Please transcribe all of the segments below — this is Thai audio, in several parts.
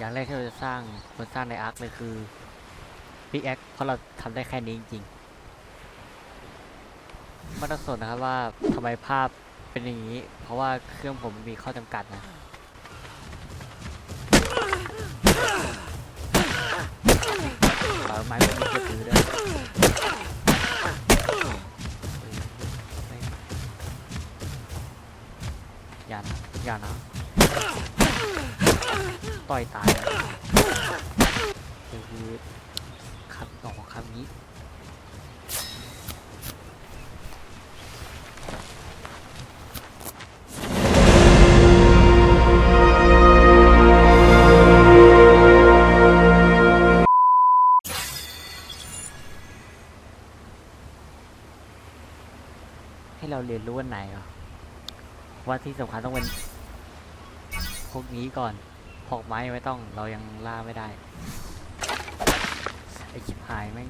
อย่างแรกที่เราจะสร้างควรสร้างในอาร์คเลยคือพิกแอคเพราะเราทำได้แค่นี้จริงๆไม่ต้องสนนะครับว่าทำไมภาพเป็นอย่างนี้ เพราะว่าเครื่องผมมีข้อจำกัดนะ ต่อยตายคือคำออคำนี้ให้เราเรียนรู้วันไหนเหรอว่าที่สำคัญต้องเป็นพวกนี้ก่อน หอกไม้ไม่ต้องเรายังล่าไม่ได้ ไอชิบหายแม่ง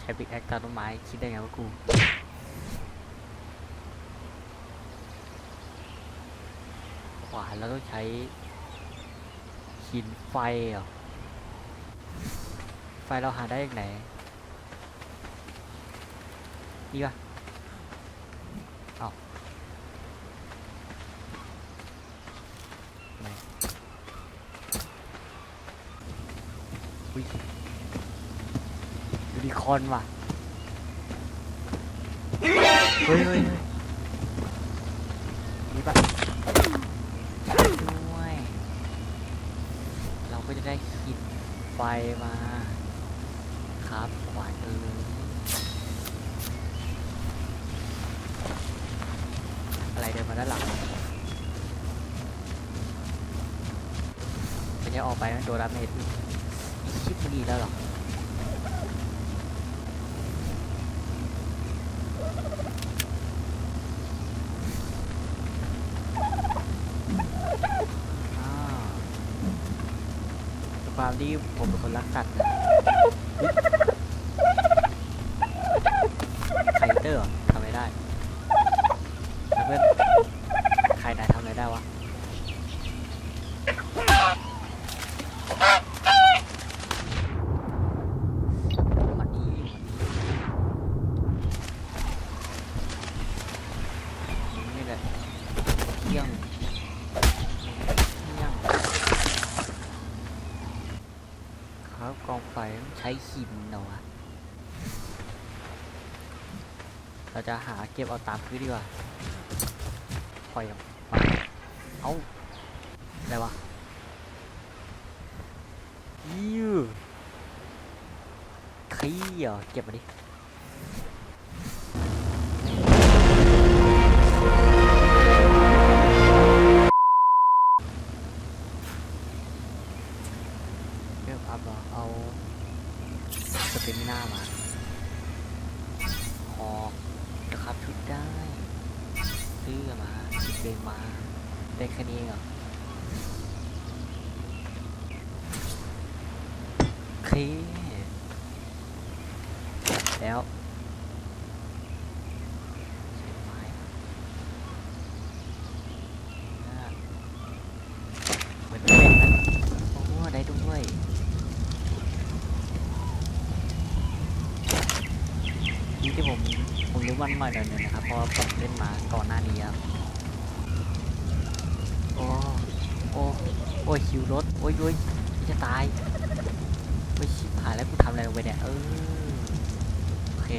ใช้ปิกแอคตาต้นไม้คิดได้ไงว่ากูขวานเราต้องใช้หินไฟเหรอไฟเราหาได้จากไหนนี่ปะ ไม่ อุ้ยยูนิคอร์นว่ะ เฮ้ยเฮ้ยเฮ้ยนี่ปะด้วย เราก็จะได้หินไฟมา ครับขวานเอออะไรเดินมาด้านหลังมันจะออกไปมันโดนดาเบิด มันดีแล้วหรอความที่ผมเป็นคนรักสัตว์นะไคเตอร์เหรอทำอะไรได้แล้วเพื่อนใครนายทำอะไรได้วะ มันนี่มันนี่แหละเที่ยงเที่ยง ครับกองไฟต้องใช้หินเนอะเราจะหาเก็บเอาตามพื้นดีกว่าปล่อยออกไปเอ้าอะไรวะยูขี้เหรอเก็บมาดิ หน้ามาหอกนะครับชุดได้เสื้อมาชุดเกงมาได้แค่นี้เองเหรอโอเคแล้วใช้ไม้อ่าเหมือนเป็นนะโอ้ได้ด้วยนี่ที่ผมผม รู้วันใหม่หน่อยหนึงนะครับ เพราะว่าผมเล่นมาก่อนหน้านี้ครับ โอ้ โอ้ โอ้ยคิวรถ โอ้ยโอ้ยจะตายโอ้ยชิบหายแล้วกูทำอะไรลงไปเนี่ย เออ โอเค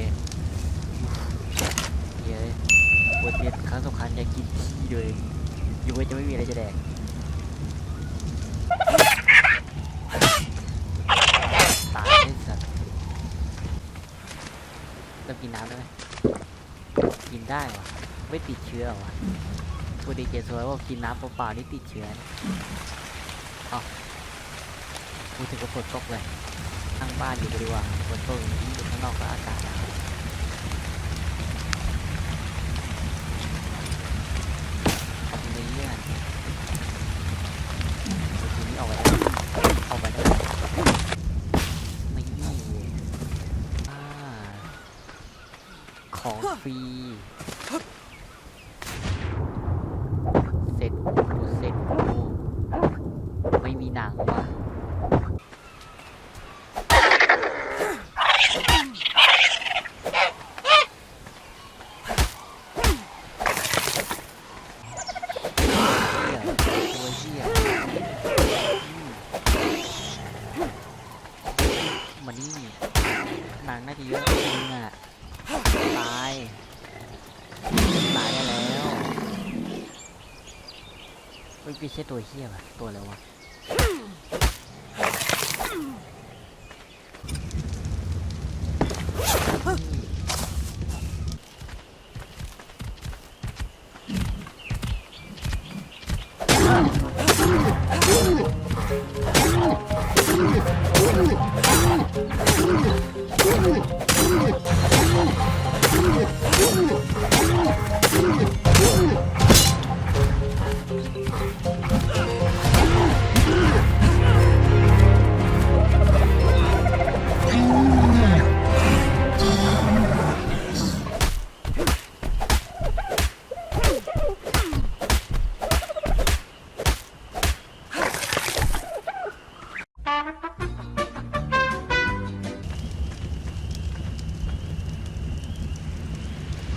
เย้ยบทเรียนครั้งสำคัญอย่ากินขี้เลยอยู่ไว้จะไม่มีอะไรจะแดกตายไอ้สัตว์เรากินน้ำได้ไหม กินได้วะไม่ติดเชื้อวะพูดดีเจสวยว่ากินน้ำเปล่าๆนี่ติดเชื้อนะเอาพูดถึงกับฝนตกเลย ข้างบ้านอยู่ดีกว่าฝนตกอย่างนี้อยู่ข้างนอกก็อากาศหนาวเอาตรงนี้เนี่ยเอาตรงนี้ออกไปได้ออกไปได้ไม่นี่อ่า ของฟรี เสร็จกูเสร็จกูไม่มีหนังว่ะ เยอะจริงอะ ตาย ตายได้แล้ว เฮ้ยไม่ใช่ตัวเฮี้ยว่ะตัวอะไรวะ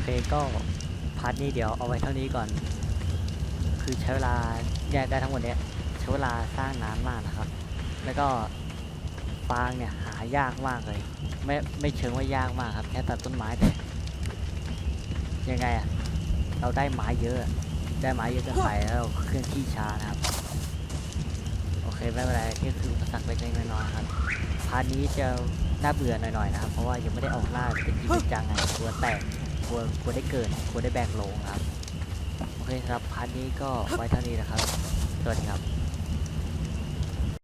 เคก็พาร์ทนี้เดี๋ยวเอาไว้เท่านี้ก่อน คือใช้เวลาแยกได้ทั้งหมดเนี้ยใช้เวลาสร้างนานมากนะครับ แล้วก็ฟางเนี่ยหายากมากเลย ไม่ไม่เชิงว่ายากมากครับแค่ตัดต้นไม้แต่ยังไงอะเราได้ไม้เยอะ ได้ไม้เยอะเกินไปแล้วเราเคลื่อนที่ช้านะครับ โอเคไม่เป็นไรนี่คืออุปสรรคเล็กๆน้อยๆครับพาร์ทนี้จะน่าเบื่อหน่อยๆนะครับ เพราะว่ายังไม่ได้ออกล่าเป็นจริงเป็นจังไงกลัวแตก ควรควรได้เกิดควรได้แบกลงครับ โอเคครับพาร์ทนี้ก็ไว้เท่านี้นะครับ สวัสดีครับ